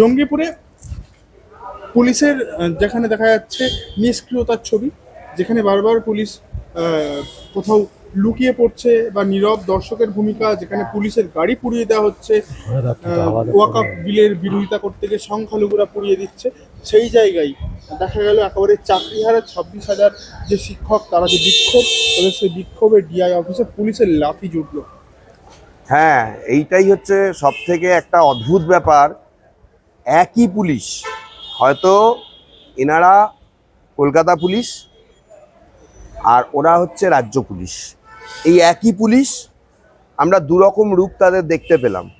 জঙ্গিপুরে পুলিশের যেখানে দেখা যাচ্ছে নিষ্ক্রিয়তার ছবি যেখানে বারবার পুলিশ কোথাও লুকিয়ে পড়ছে বা নীরব দর্শকের ভূমিকা যেখানে পুলিশের গাড়ি পুড়িয়ে দেওয়া হচ্ছে ওয়াকাপ বিলের বিরোধিতা করতে গিয়ে সংখ্যালঘুরা পুড়িয়ে দিচ্ছে। সেই জায়গায় দেখা গেল একেবারে চাকরি চাকরিহারা ছাব্বিশ হাজার যে শিক্ষক তারা যে বিক্ষোভ তাদের সেই বিক্ষোভে ডিআই অফিসে পুলিশের লাফি জুটলো। হ্যাঁ এইটাই হচ্ছে সব থেকে একটা অদ্ভুত ব্যাপার। একই পুলিশ। হয়তো এনারা কলকাতা পুলিশ আর ওরা হচ্ছে রাজ্য পুলিশ। এই একই পুলিশ আমরা দুরকম রূপ তাদের দেখতে পেলাম।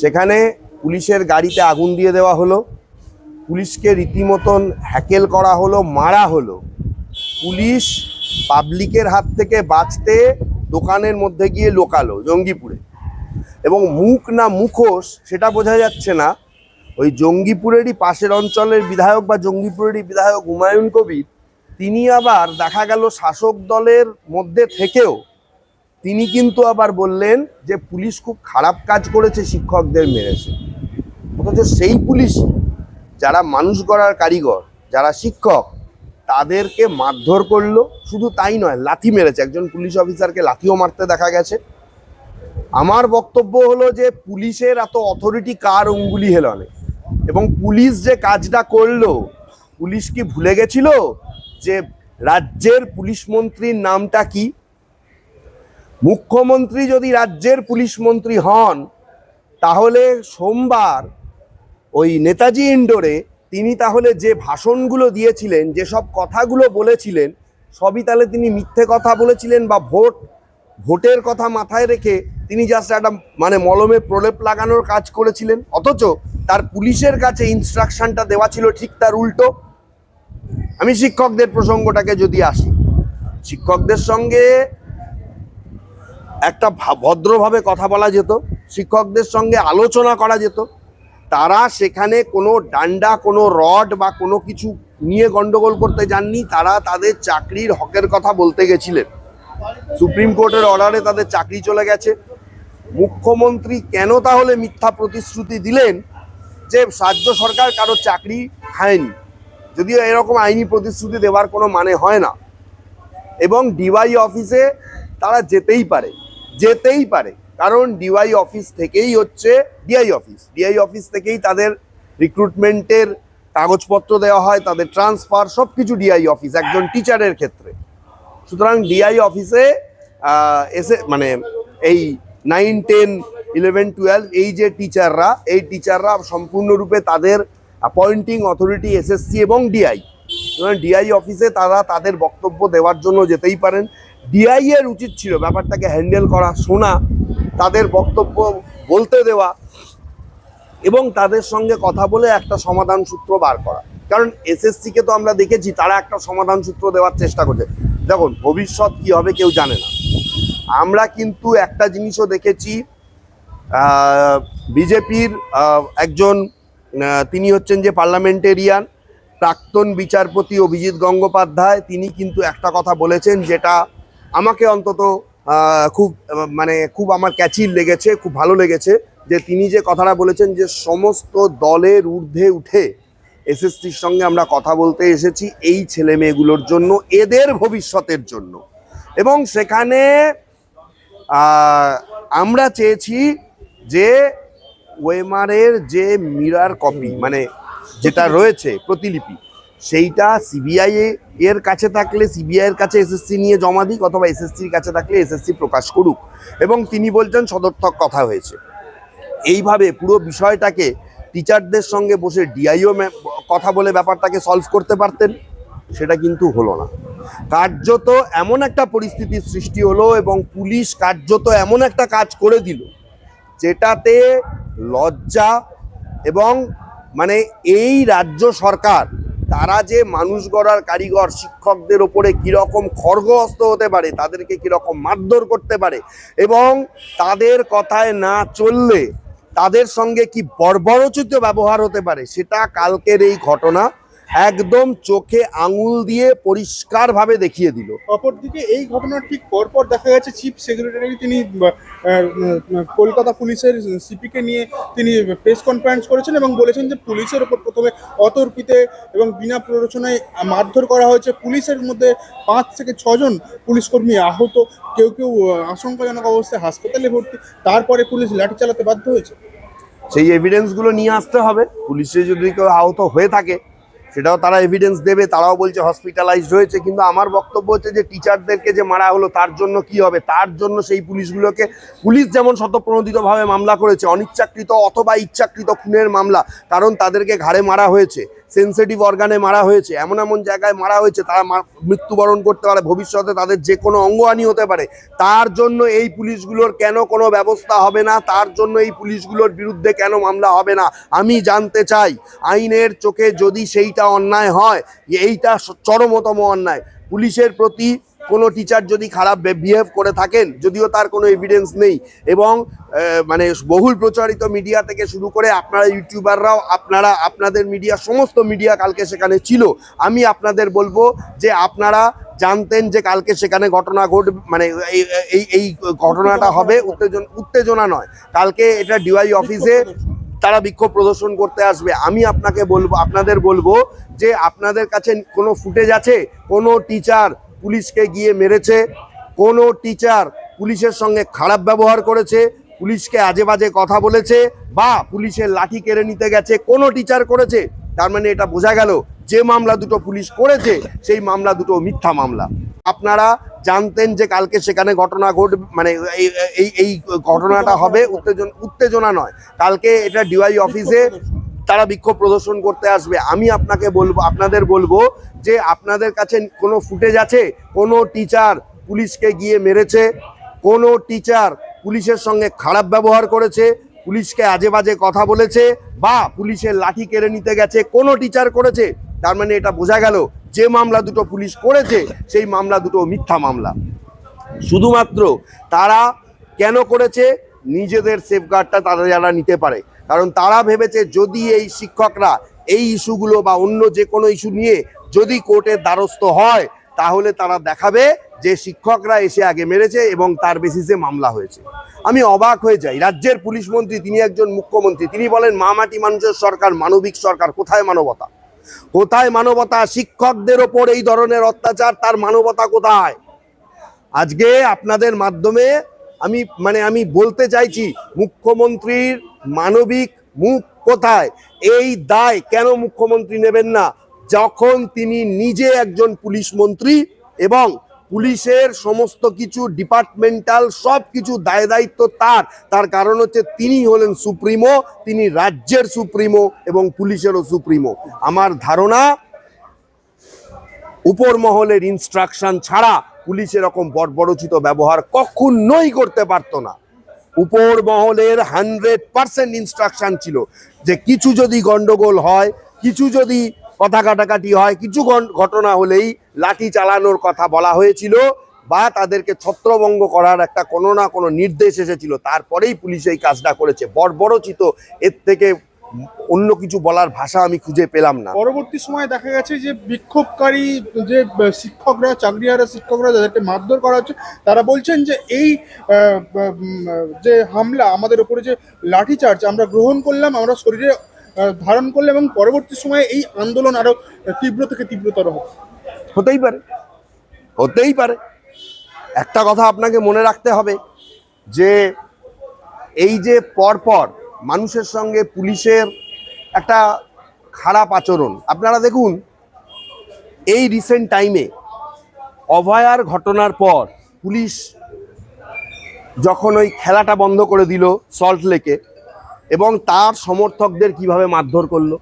সেখানে পুলিশের গাড়িতে আগুন দিয়ে দেওয়া হলো, পুলিশকে রীতিমতন হ্যাকেল করা হলো, মারা হলো। পুলিশ পাবলিকের হাত থেকে বাঁচতে দোকানের মধ্যে গিয়ে লোকালো, জঙ্গিপুরে। এবং মুখ না মুখোশ, সেটা বোঝা যাচ্ছে না ওই জঙ্গিপুরেরই পাশের অঞ্চলের বিধায়ক বা জঙ্গিপুরেরই বিধায়ক হুমায়ুন কবির, তিনি আবার দেখা গেল শাসক দলের মধ্যে থেকেও তিনি কিন্তু আবার বললেন যে পুলিশ খুব খারাপ কাজ করেছে, শিক্ষকদের মেরেছে। অথচ সেই পুলিশ যারা মানুষ গড়ার কারিগর, যারা শিক্ষক, তাদেরকে মারধর করল। শুধু তাই নয়, লাথি মেরেছে। একজন পুলিশ অফিসারকে লাথিও মারতে দেখা গেছে। আমার বক্তব্য হলো যে পুলিশের এত অথরিটি কার অঙ্গুলি হেলনে? এবং পুলিশ যে কাজটা করল, পুলিশ কি ভুলে গেছিল যে রাজ্যের পুলিশ মন্ত্রীর নামটা কি? মুখ্যমন্ত্রী যদি রাজ্যের পুলিশ মন্ত্রী হন, তাহলে সোমবার ওই নেতাজি ইন্ডোরে তিনি তাহলে যে ভাষণগুলো দিয়েছিলেন যেসব কথাগুলো বলেছিলেন, সবই তাহলে তিনি মিথ্যে কথা বলেছিলেন বা ভোট, ভোটের কথা মাথায় রেখে তিনি জাস্ট একটা মানে মলমে প্রলেপ লাগানোর কাজ করেছিলেন। অথচ তার পুলিশের কাছে ইনস্ট্রাকশনটা দেওয়া ছিল ঠিক তার উল্টো। আমি শিক্ষকদের প্রসঙ্গটাকে যদি আসি, শিক্ষকদের সঙ্গে একটা ভদ্রভাবে কথা বলা যেত, শিক্ষকদের সঙ্গে আলোচনা করা যেত। তারা সেখানে কোনো ডান্ডা, কোনো রড বা কোনো কিছু নিয়ে গন্ডগোল করতে যাননি, তারা তাদের চাকরির হকের কথা বলতে গেছিলেন। সুপ্রিম কোর্টের অর্ডারে তাদের চাকরি চলে গেছে। মুখ্যমন্ত্রী কেন তাহলে মিথ্যা প্রতিশ্রুতি দিলেন যে রাজ্য সরকার কারও চাকরি খায়নি? যদিও এরকম আইনি প্রতিশ্রুতি দেওয়ার কোনো মানে হয় না। এবং ডিওয়াই অফিসে তারা যেতেই পারে যেতেই পারে। কারণ ডিওয়াই অফিস থেকেই হচ্ছে ডিআই অফিস। ডিআই অফিস থেকেই তাদের রিক্রুটমেন্টের কাগজপত্র দেওয়া হয়, তাদের ট্রান্সফার সব কিছু ডিআই অফিস, একজন টিচারের ক্ষেত্রে। সুতরাং ডিআই অফিসে এসে মানে এই নাইন, টেন, ইলেভেন, টুয়েলভ, এই যে টিচাররা, এই টিচাররা সম্পূর্ণরূপে তাদের অ্যাপয়েন্টিং অথরিটি এসএসসি এবং ডিআই ডিআই অফিসে তারা তাদের বক্তব্য দেওয়ার জন্য যেতেই পারেন। ডিআই এর উচিত ছিল ব্যাপারটাকে হ্যান্ডেল করা, শোনা, তাদের বক্তব্য বলতে দেওয়া এবং তাদের সঙ্গে কথা বলে একটা সমাধান সূত্র বার করা। কারণ এসএসসি কে তো আমরা দেখেছি, তারা একটা সমাধান সূত্র দেওয়ার চেষ্টা করছে। দেখুন, ভবিষ্যৎ কি হবে কেউ জানে না। আমরা কিন্তু একটা জিনিসও দেখেছি বিজেপির একজন তিনি হচ্ছেন যে পার্লামেন্টেরিয়ান, প্রাক্তন বিচারপতি অভিজিৎ গঙ্গোপাধ্যায়, তিনি কিন্তু একটা কথা বলেছেন যেটা আমাকে অন্তত খুব মানে খুব আমার ক্যাচির লেগেছে, খুব ভালো লেগেছে, যে তিনি যে কথাটা বলেছেন যে সমস্ত দলের ঊর্ধ্বে উঠে এসএসসির সঙ্গে আমরা কথা বলতে এসেছি এই ছেলে মেয়েগুলোর জন্য, এদের ভবিষ্যতের জন্য। এবং সেখানে আমরা চেয়েছি যে ওয়েমারের যে মিরার কপি মানে যেটা রয়েছে প্রতিলিপি, সেইটা সিবিআই এর কাছে থাকলে সিবিআই এর কাছে এসএসসি নিয়ে জমা দিক অথবা এসএসসির কাছে থাকলে এসএসসি প্রকাশ করুক। এবং তিনি বলছেন সদর্থক কথা হয়েছে। এইভাবে পুরো বিষয়টাকে টিচারদের সঙ্গে বসে ডিআইও কথা বলে ব্যাপারটাকে সলভ করতে পারতেন। সেটা কিন্তু হলো না। কার্যত এমন একটা পরিস্থিতির সৃষ্টি হলো এবং পুলিশ কার্যত এমন একটা কাজ করে দিল, যেটাতে লজ্জা এবং মানে এই রাজ্য সরকার, তারা যে মানুষ গড়ার কারিগর, শিক্ষকদের ওপরে কীরকম খড়গহস্ত হতে পারে, তাদেরকে কীরকম মারধর করতে পারে এবং তাদের কথায় না চললে তাদের সঙ্গে কি বর্বরোচিত ব্যবহার হতে পারে, সেটা কালকের এই ঘটনা। একদম চোখে আঙুল দিয়ে পরিষ্কারভাবে দেখিয়ে দিল। অপরদিকে এই ঘটনার ঠিক পরপর দেখা গেছে চিফ সেক্রেটারি তিনি কলকাতা পুলিশের সিপিকে নিয়ে তিনি প্রেস কনফারেন্স করেছেন এবং বলেছেন যে পুলিশের ওপর প্রথমে অতর্কিতে এবং বিনা প্ররোচনায় মারধর করা হয়েছে। পুলিশের মধ্যে পাঁচ থেকে ছজন পুলিশ কর্মী আহত। কেউ কেউ আশঙ্কাজনক অবস্থায় হাসপাতালে ভর্তি। তারপরে পুলিশ লাঠি চালাতে বাধ্য হয়েছে। সেই এভিডেন্সগুলো নিয়ে আসতে হবে। পুলিশে যদি কেউ আহত হয়ে থাকে সেটাও তারা এভিডেন্স দেবে, তারাও বলছে হসপিটালাইজড হয়েছে, কিন্তু আমার বক্তব্য হচ্ছে যে টিচারদেরকে যে মারা হলো, তার জন্য কি হবে? তার জন্য সেই পুলিশগুলোকে, পুলিশ যেমন শতপ্রণোদিতভাবে মামলা করেছে, অনিচ্ছাকৃত অথবা ইচ্ছাকৃত খুনের মামলা, কারণ তাদেরকে ঘাড়ে মারা হয়েছে। সেন্সিটিভ অর্গানে মারা হয়েছে, এমন এমন জায়গায় মারা হয়েছে, তারা মৃত্যুবরণ করতে পারে, ভবিষ্যতে তাদের যে কোনো অঙ্গহানি হতে পারে, তার জন্য এই পুলিশগুলোর কেন কোনো ব্যবস্থা হবে না? তার জন্য এই পুলিশগুলোর বিরুদ্ধে কেন মামলা হবে না? আমি জানতে চাই, আইনের চোখে যদি সেইটা অন্যায় হয়, এইটা চরমতম অন্যায়। পুলিশের প্রতি কোনো টিচার যদি খারাপ বিহেভ করে থাকেন, যদিও তার কোনো এভিডেন্স নেই এবং মানে বহুল প্রচারিত মিডিয়া থেকে শুরু করে আপনারা ইউটিউবাররাও, আপনারা, আপনাদের মিডিয়া সমস্ত মিডিয়া কালকে সেখানে ছিল। আমি আপনাদের বলব যে আপনারা জানতেন যে কালকে সেখানে ঘটনা ঘট মানে এই এই ঘটনাটা হবে, উত্তেজনা উত্তেজনা নয়। কালকে এটা ডিওয়াই অফিসে তারা বিক্ষোভ প্রদর্শন করতে আসবে। আমি আপনাকে বলব, আপনাদের বলব যে আপনাদের কাছে কোনো ফুটেজ আছে? কোনো টিচার পুলিশকে গিয়ে মেরেছে। কোনো টিচার পুলিশের সঙ্গে খারাপ ব্যবহার করেছে, পুলিশকে আজে বাজে কথা বলেছে বা পুলিশের লাঠি কেড়ে নিতে গেছে, কোনো টিচার করেছে। তার মানে এটা বোঝা গেল যে মামলা দুটো পুলিশ করেছে, সেই মামলা দুটো মিথ্যা মামলা। আপনারা জানতেন যে কালকে সেখানে ঘটনা ঘট মানে এই এই ঘটনাটা হবে, উত্তেজন, উত্তেজনা নয়। কালকে এটা ডিওয়াই অফিসে তারা বিক্ষোভ প্রদর্শন করতে আসবে। আমি আপনাকে বলব, আপনাদের বলব যে আপনাদের কাছে কোনো ফুটেজ আছে? কোনো টিচার পুলিশকে গিয়ে মেরেছে? কোনো টিচার পুলিশের সঙ্গে খারাপ ব্যবহার করেছে? পুলিশকে আজে বাজে কথা বলেছে? বা পুলিশের লাঠি কেড়ে নিতে গেছে? কোনো টিচার করেছে? তার মানে এটা বোঝা গেল যে মামলা দুটো পুলিশ করেছে, সেই মামলা দুটো মিথ্যা মামলা। শুধুমাত্র তারা কেন করেছে? নিজেদের সেফগার্ডটা তারা যারা নিতে পারে। কারণ তারা ভেবেছে যদি এই শিক্ষকরা এই ইস্যুগুলো বা অন্য যে কোনো ইস্যু নিয়ে যদি কোর্টের দ্বারস্থ হয়, তাহলে তারা দেখাবে যে শিক্ষকরা এসে আগে মেরেছে এবং তার বেসিসে মামলা হয়েছে। আমি অবাক হয়ে যাই। রাজ্যের পুলিশ মন্ত্রী, তিনি একজন মুখ্যমন্ত্রী, তিনি বলেন মামাটি মানুষের সরকার, মানবিক সরকার, কোথায় মানবতা? কোথায় মানবতা? শিক্ষকদের ওপর এই ধরনের অত্যাচার, তার মানবতা কোথায়? আজকে আপনাদের মাধ্যমে আমি মানে আমি বলতে চাইছি, মুখ্যমন্ত্রীর মানবিক মুখ কোথায়? এই দায় কেন মুখ্যমন্ত্রী নেবেন না? যখন তিনি নিজে একজন পুলিশ মন্ত্রী এবং পুলিশের সমস্ত কিছু ডিপার্টমেন্টাল সব কিছু দায় দায়িত্ব তার তার কারণ হচ্ছে তিনি হলেন সুপ্রিমো, তিনি রাজ্যের সুপ্রিমো এবং পুলিশেরও সুপ্রিমো। আমার ধারণা উপর মহলের ইনস্ট্রাকশন ছাড়া পুলিশ এরকম বর্বরচিত ব্যবহার কখনোই করতে পারতো না। উপর মহলের হান্ড্রেড পার্সেন্ট ইনস্ট্রাকশন ছিল যে কিছু যদি গন্ডগোল হয়, কিছু যদি কথা কাটাকাটি হয়, কিছু ঘটনা হলেই লাঠি চালানোর কথা বলা হয়েছিল বা তাদেরকে ছত্রভঙ্গ করার একটা কোনো না কোনো নির্দেশ এসেছিল। তারপরেই পুলিশ এই কাজটা করেছে। বর্বরচিত এর থেকে অন্য কিছু বলার ভাষা আমি খুঁজে পেলাম না। পরবর্তী সময়ে দেখা গেছে যে বিক্ষোভকারী যে শিক্ষকরা চাকরিহারা শিক্ষকরা যাদেরকে মারধর করা হচ্ছে তারা বলছেন যে এই যে হামলা আমাদের উপরে যে লাঠিচার্জ আমরা গ্রহণ করলাম আমরা শরীরে ধারণ করলাম এবং পরবর্তী সময়ে এই আন্দোলন আরও তীব্র থেকে তীব্রতর হবে। হতেই পারে। হতেই পারে। একটা কথা আপনাকে মনে রাখতে হবে যে এই যে পরপর মানুষের সঙ্গে পুলিশের একটা খারাপ আচরণ। আপনারা দেখুন, এই রিসেন্ট টাইমে অভয়ার ঘটনার পর পুলিশ যখন ওই খেলাটা বন্ধ করে দিল সল্ট লেকে এবং তার সমর্থকদের কীভাবে মারধর করল,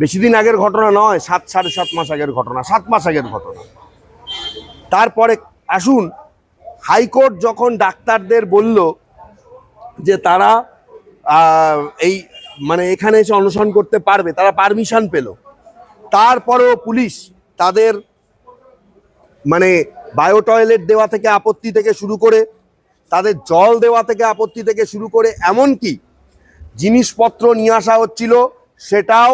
বেশি দিন আগের ঘটনা নয়, সাত, সাড়ে সাত মাস আগের ঘটনা, সাত মাস আগের ঘটনা। তারপরে আসুন, হাইকোর্ট যখন ডাক্তারদের বলল যে তারা এই মানে এখানে এসে অনশন করতে পারবে, তারা পারমিশন পেল। তারপরেও পুলিশ তাদের মানে বায়ো টয়লেট দেওয়া থেকে আপত্তি থেকে শুরু করে, তাদের জল দেওয়া থেকে আপত্তি থেকে শুরু করে, এমনকি জিনিসপত্র নিয়ে আসা হচ্ছিল, সেটাও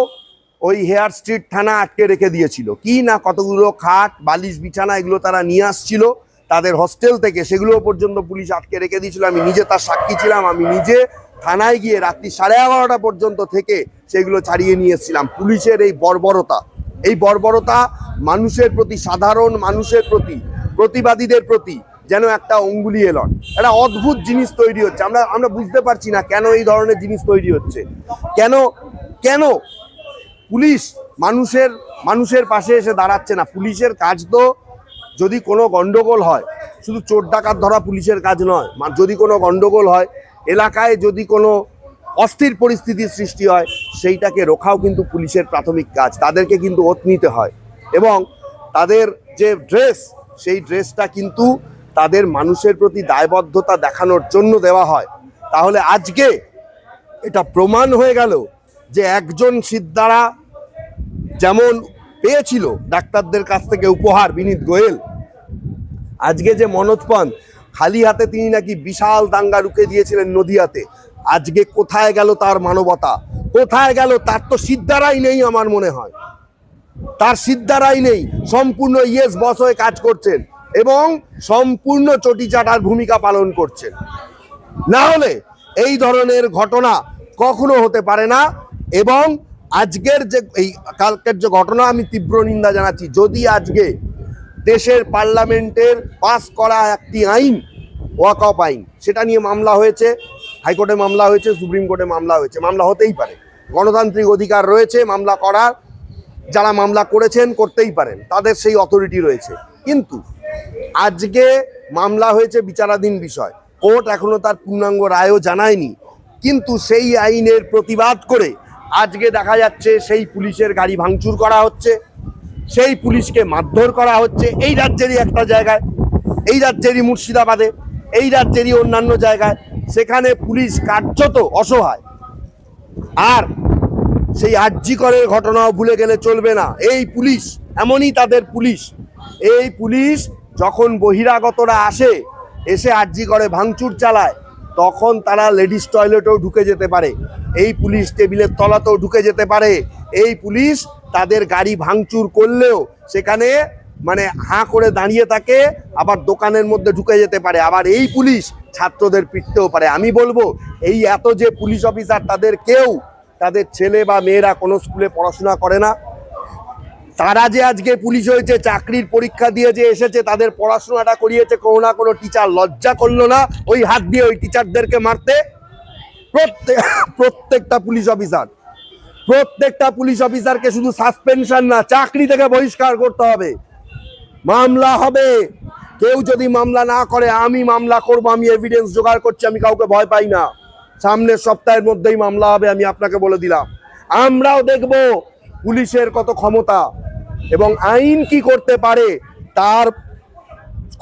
ওই হেয়ার স্ট্রিট থানা আটকে রেখে দিয়েছিল। কি না কতগুলো খাট, বালিশ, বিছানা এগুলো তারা নিয়ে আসছিল, তাদের হস্টেল থেকে সেগুলো পর্যন্ত পুলিশ আটকে রেখে দিয়েছিল। আমি নিজে তার সাক্ষী ছিলাম, আমি নিজে থানায় গিয়ে রাত্রি সাড়ে এগারোটা পর্যন্ত থেকে সেগুলো ছাড়িয়ে নিয়ে এসেছিলাম পুলিশের এই বর্বরতা। এই বর্বরতা মানুষের প্রতি, সাধারণ মানুষের প্রতি, প্রতিবাদীদের প্রতি যেন একটা অঙ্গুলি এলন একটা অদ্ভুত জিনিস তৈরি হচ্ছে। আমরা আমরা বুঝতে পারছি না কেন এই ধরনের জিনিস তৈরি হচ্ছে। কেন কেন পুলিশ মানুষের মানুষের পাশে এসে দাঁড়াচ্ছে না? পুলিশের কাজ তো যদি কোনো গণ্ডগোল হয়, শুধু চোর ডাকাত ধরা পুলিশের কাজ নয়। যদি কোনো গণ্ডগোল হয় এলাকায় যদি কোনো অস্থির পরিস্থিতির সৃষ্টি হয়, সেইটাকে রোখাও কিন্তু পুলিশের প্রাথমিক কাজ। তাদেরকে কিন্তু ওত নিতে হয়। এবং তাদের যে ড্রেস, সেই ড্রেসটা কিন্তু তাদের মানুষের প্রতি দায়বদ্ধতা দেখানোর জন্য দেওয়া হয়। তাহলে আজকে এটা প্রমাণ হয়ে গেল যে একজন সিদ্ধারা যেমন পেয়েছিল ডাক্তারদের কাছ থেকে উপহার, বিনীত গোয়েল, আজকে যে মনোজ খালি হাতে তিনি নাকি বিশাল দাঙ্গা রুখে দিয়েছিলেন নদিয়াতে। আজকে কোথায় গেল তার মানবতা? কোথায় গেল তার তো সিদ্ধারাই নেই আমার মনে হয়। তার সিদ্ধারাই নেই। সম্পূর্ণ ইয়েস বস হয়ে কাজ করছেন এবং সম্পূর্ণ চটি চাটার ভূমিকা পালন করছেন। না হলে এই ধরনের ঘটনা কখনো হতে পারে না এবং আজকের যে এই কালকের যে ঘটনা আমি তীব্র নিন্দা জানাচ্ছি। যদি আজকে দেশের পার্লামেন্টের পাস করা একটি আইন, ওয়াক অফ আইন। সেটা নিয়ে মামলা হয়েছে, হাইকোর্টে মামলা হয়েছে, সুপ্রিম কোর্টে মামলা হয়েছে। মামলা হতেই পারে। গণতান্ত্রিক অধিকার রয়েছে, মামলা করার যারা মামলা করেছেন করতেই পারেন, তাদের সেই অথরিটি রয়েছে। কিন্তু আজকে মামলা হয়েছে বিচারাধীন বিষয়। কোর্ট এখনও তার পূর্ণাঙ্গ রায়ও জানায়নি। কিন্তু সেই আইনের প্রতিবাদ করে আজকে দেখা যাচ্ছে সেই পুলিশের গাড়ি ভাঙচুর করা হচ্ছে। সেই পুলিশকে মারধর করা হচ্ছে। এই রাজ্যেরই একটা জায়গায়, এই রাজ্যেরই মুর্শিদাবাদে, এই রাজ্যেরই অন্যান্য জায়গায়। সেখানে পুলিশ কার্যত অসহায়। আর সেই আর্যিকরের ঘটনাও ভুলে গেলে চলবে না। এই পুলিশ, এমনই তাদের পুলিশ। এই পুলিশ যখন বহিরাগতরা আসে, এসে আর্জি করে ভাঙচুর চালায়, তখন তারা লেডিস টয়লেটেও ঢুকে যেতে পারে। এই পুলিশ টেবিলের তলাতেও ঢুকে যেতে পারে। এই পুলিশ তাদের গাড়ি ভাঙচুর করলেও সেখানে মানে হাঁ করে দাঁড়িয়ে থাকে, আবার দোকানের মধ্যে ঢুকে যেতে পারে, আবার এই পুলিশ ছাত্রদের পিটতেও পারে। আমি বলব, এই এত যে পুলিশ অফিসার, তাদের কেউ, তাদের ছেলে বা মেয়েরা কোনো স্কুলে পড়াশোনা করে না। তারা যে আজকে পুলিশ হয়েছে, চাকরির পরীক্ষা দিয়ে যে এসেছে, তাদের পড়াশোনাটা করিয়েছে, কোনো না কোনো টিচার লজ্জা করল না, ওই হাত দিয়ে ওই টিচারদেরকে মারতে। প্রত্যেক, প্রত্যেকটা পুলিশ অফিসার প্রত্যেকটা পুলিশ অফিসারকে শুধু সাসপেনশন না, চাকরি থেকে বহিষ্কার করতে হবে। মামলা হবে। কেউ যদি মামলা না করে, আমি মামলা করব, আমি এভিডেন্স জোগাড় করছি, আমি কাউকে ভয় পাই না। সামনের সপ্তাহের মধ্যেই মামলা হবে, আমি আপনাকে বলে দিলাম। আমরাও দেখব পুলিশের কত ক্ষমতা এবং আইন কি করতে পারে, তার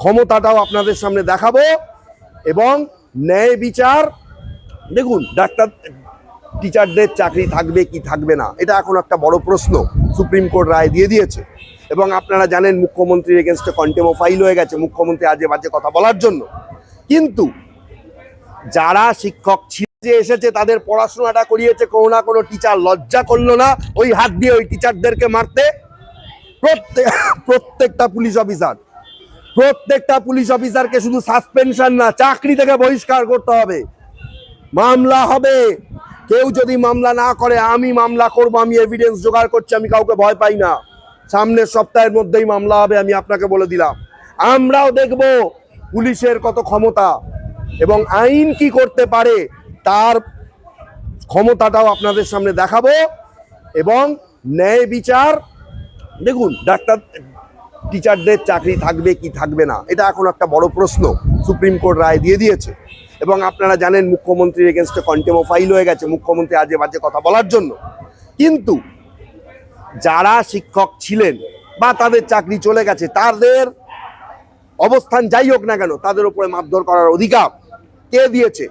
ক্ষমতাটাও আপনাদের সামনে দেখাবো এবং ন্যায় বিচার, দেখুন, ডাক্তার টিচারদের চাকরি থাকবে কি থাকবে না? এটা এখন একটা বড় প্রশ্ন। সুপ্রিম কোর্ট রায় দিয়ে দিয়েছে। এবং আপনারা জানেন মুখ্যমন্ত্রীর এগেনস্টে কন্টেমো ফাইল হয়ে গেছে, মুখ্যমন্ত্রী আজে বাজে কথা বলার জন্য। কিন্তু যারা শিক্ষক যে এসেছে, তাদের পড়াশোনাটা করিয়েছে, কোনো না কোনো টিচার লজ্জা করল না, ওই হাত দিয়ে ওই টিচারদেরকে মারতে। প্রত্যেক প্রত্যেকটা পুলিশ অফিসার, প্রত্যেকটা পুলিশ অফিসারকে শুধু সাসপেনশন না, চাকরি থেকে বহিষ্কার করতে হবে। মামলা হবে। কেউ যদি মামলা না করে, আমি মামলা করব, আমি এভিডেন্স জোগাড় করছি, আমি কাউকে ভয় পাই না। সামনের সপ্তাহের মধ্যেই মামলা হবে, আমি আপনাকে বলে দিলাম। আমরাও দেখব পুলিশের কত ক্ষমতা এবং আইন কি করতে পারে, তার ক্ষমতাটাও আপনাদের সামনে দেখাবো এবং ন্যায় বিচার, দেখুন, ডাক্তার টিচারদের চাকরি থাকবে কি থাকবে না, এটা এখন একটা বড় প্রশ্ন। সুপ্রিম কোর্ট রায় দিয়ে দিয়েছে। এবং আপনারা জানেন মুখ্যমন্ত্রীর এগেনস্টে কন্টেমো ফাইল হয়ে গেছে, মুখ্যমন্ত্রী আজে বাজে কথা বলার জন্য। কিন্তু যারা শিক্ষক ছিলেন বা তাদের চাকরি চলে গেছে, তাদের অবস্থান যাই হোক না কেন, তাদের উপরে মারধর করার অধিকার কে দিয়েছে?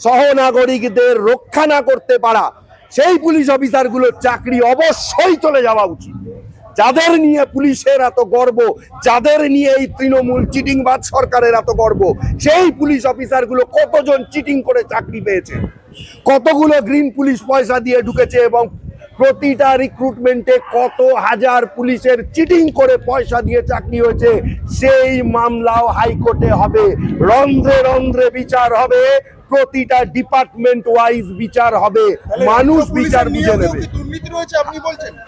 সহনাগরিকদের রক্ষা না করতে পারা সেই পুলিশ অফিসারগুলোর চাকরি অবশ্যই চলে যাওয়া উচিত। যাদের নিয়ে পুলিশের এত গর্ব যাদের নিয়ে এই তৃণমূল চিটিংবাজ সরকারের এত গর্ব সেই পুলিশ অফিসারগুলো কতজন চিটিং করে চাকরি পেয়েছে? কতগুলো গ্রিন পুলিশ পয়সা দিয়ে ঢুকেছে এবং প্রতিটা রিক্রুটমেন্টে কত হাজার পুলিশের চিটিং করে পয়সা দিয়ে চাকরি হয়েছে সেই মামলাও হাইকোর্টে হবে। রন্ধ্রে রন্ধ্রে বিচার হবে প্রতিটা ডিপার্টমেন্ট ওয়াইজ বিচার হবে। মানুষ বিচার বুঝে নেবে।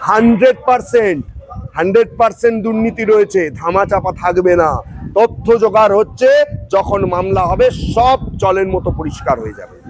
Hundred percent. হান্ড্রেড পার্সেন্ট দুর্নীতি রয়েছে ধামা চাপা থাকবে না। তথ্য জোগাড় হচ্ছে, যখন মামলা হবে, সব জলের মতো পরিষ্কার হয়ে যাবে।